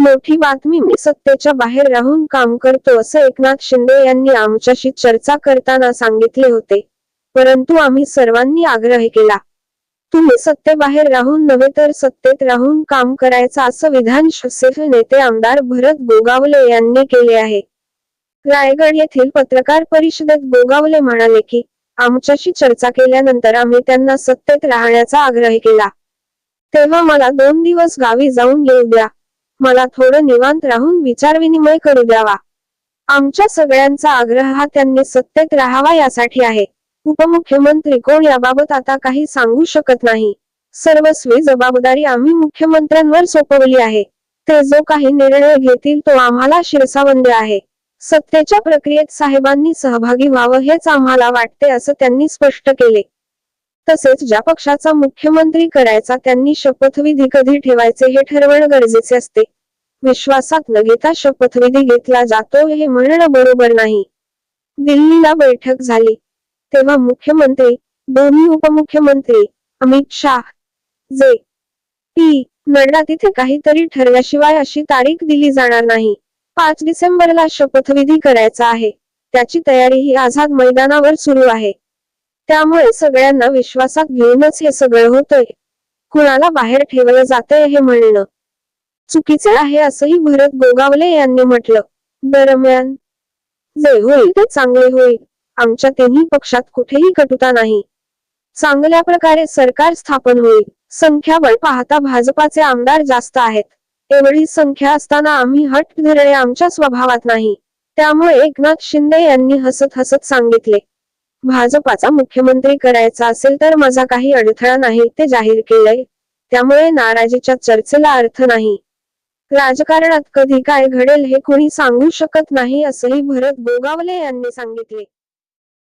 मोठी बातमी मी सत्तेच्या बाहेर राहून काम करतो असं एकनाथ शिंदे यांनी आमच्याशी चर्चा करताना सांगितले होते. परंतु आम्ही सर्वांनी आग्रह केला. तुम्ही सत्तेबाहेर राहून नव्हे तर सत्तेत राहून काम करायचं असं विधान शिवसेना नेते आमदार भरत गोगावले यांनी केले आहे. रायगड येथील पत्रकार परिषदेत गोगावले म्हणाले की आमच्याशी चर्चा केल्यानंतर आम्ही त्यांना सत्तेत राहण्याचा आग्रह केला. तेव्हा मला दोन दिवस गावी जाऊन येऊ द्या. मला थोडं निवांत राहून विचारविनिमय करू द्यावा. आमच्या सगळ्यांचा आग्रह हा त्यांनी सत्तेत राहावा यासाठी आहे. उपमुख्यमंत्री कोण याबाबत आता काही सांगू शकत नाही. सर्वस्वी जबाबदारी आम्ही मुख्यमंत्र्यांवर सोपवली आहे. ते जो काही निर्णय घेतील तो आम्हाला शिरसावंद आहे. सत्तेच्या प्रक्रियेत साहेबांनी सहभागी व्हावं हेच आम्हाला वाटते असं त्यांनी स्पष्ट केले. तसेच ज्या पक्षाचा मुख्यमंत्री करायचा त्यांनी शपथविधी कधी ठेवायचे हे ठरवणं गरजेचे असते. विश्वासात न घेता शपथविधी घेतला जातो हे म्हणणं बरोबर नाही. दिल्लीला बैठक झाली. तेव्हा मुख्यमंत्री दोन्ही उपमुख्यमंत्री अमित शाह जे पी नड्डा तिथे काहीतरी ठरल्याशिवाय अशी तारीख दिली जाणार नाही. पाच डिसेंबरला शपथविधी करायचा आहे. त्याची तयारी ही आझाद मैदानावर सुरू आहे. त्यामुळे सगळ्यांना विश्वासात घेऊनच हे सगळं होतंय. कुणाला बाहेर ठेवलं जातंय हे म्हणणं. चुकीचे आहे असंही भरत गोगावले यांनी म्हटलं. दरम्यान जे होईल ते चांगले होईल. आमच्या तिन्ही पक्षात कुठेही कटुता नाही. चांगल्या प्रकारे सरकार स्थापन होईल. संख्याबळ पाहता भाजपाचे आमदार जास्त आहेत. एवढी संख्या असताना आम्ही हट धरणे आमच्या स्वभावात नाही. त्यामुळे एकनाथ शिंदे यांनी हसत हसत सांगितले. भाजपाचा मुख्यमंत्री करायचा असेल तर माझा काही अडथळा नाही ते जाहीर केलंय. त्यामुळे नाराजीच्या चर्चेला अर्थ नाही. राजकारणात कधी काय घडेल हे कोणी सांगू शकत नाही असंही भरत गोगावले यांनी सांगितले.